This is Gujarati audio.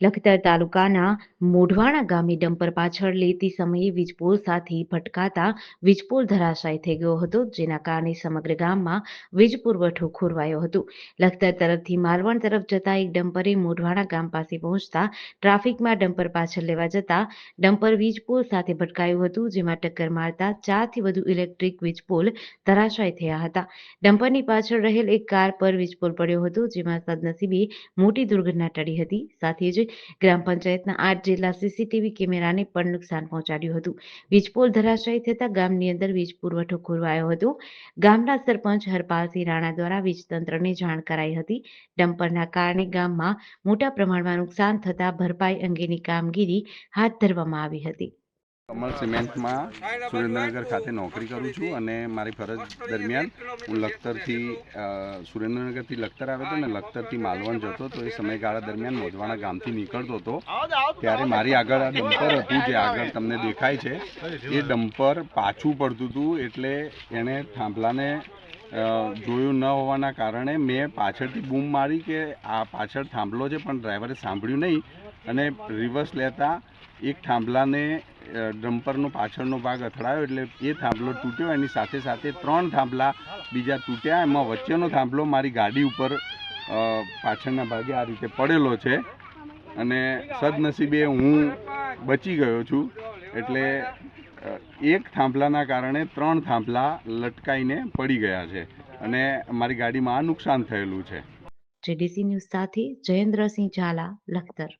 લખતર તાલુકાના મોઢવાણા ગામે ડમ્પર પાછળ લેતી સમયે વીજપોલ સાથે ભટકાતા વીજપોલ ધરાશાય થઈ ગયો હતો, જેના કારણે સમગ્ર ગામમાં વીજ પુરવઠો ખોરવાયો હતો. લખતર તરફથી માલવણ તરફ જતા એક ડમ્પરે મોઢવાણા ગામ પાસે પહોંચતા ટ્રાફિકમાં ડમ્પર પાછળ લેવા જતા ડમ્પર વીજપોલ સાથે ભટકાયું હતું, જેમાં ટક્કર મારતા ચારથી વધુ ઇલેક્ટ્રિક વીજપોલ ધરાશાય થયા હતા. ડમ્પરની પાછળ રહેલ એક કાર પર વીજપોલ પડ્યો હતો, જેમાં સદનસીબે મોટી દુર્ઘટના ટળી હતી. સાથે જ ગ્રામ પંચાયતના આઠ જેટલા સીસીટીવી કેમેરાને પણ નુકસાન પહોંચાડ્યું હતું. વીજપોલ ધરાશાયી થતા ગામની અંદર વીજ પુરવઠો ખોરવાયો હતો. ગામના સરપંચ હરપાલસિંહ રાણા દ્વારા વીજ તંત્રને જાણ કરાઈ હતી. ડમ્પરના કારણે ગામમાં મોટા પ્રમાણમાં નુકસાન થતા ભરપાઈ અંગેની કામગીરી હાથ ધરવામાં આવી હતી. કમલ સિમેન્ટમાં સુરેન્દ્રનગર ખાતે નોકરી કરું છું અને મારી ફરજ દરમિયાન હું લખતરથી સુરેન્દ્રનગરથી લખતર આવ્યો હતો ને લખતરથી માલવણ જતો તો એ સમયગાળા દરમિયાન મોજવાણા ગામથી નીકળતો હતો. ત્યારે મારી આગળ આ ડમ્પર હતું જે આગળ તમને દેખાય છે. એ ડમ્પર પાછું પડતું હતું એટલે એણે થાંભલાને જોયું ન હોવાના કારણે મેં પાછળથી બૂમ મારી કે આ પાછળ થાંભલો છે પણ ડ્રાઈવરે સાંભળ્યું નહીં. અને રિવર્સ લેતા એક થાંભલાને ડમ્પરનો પાછળનો ભાગ અથડાયો એટલે એ થાંભલો તૂટ્યો. એની સાથે સાથે ત્રણ થાંભલા બીજા તૂટ્યા. એમાં વચ્ચેનો થાંભલો મારી ગાડી ઉપર પાછળના ભાગે આ રીતે પડેલો છે. અને સદનસીબે હું બચી ગયો છું. એટલે એક થાંભલાના કારણે ત્રણ થાંભલા લટકાઈને પડી ગયા છે અને મારી ગાડીમાં આ નુકસાન થયેલું છે. જેડીસી ન્યૂઝ સાથે જયેન્દ્રસિંહ ઝાલા, લખતર.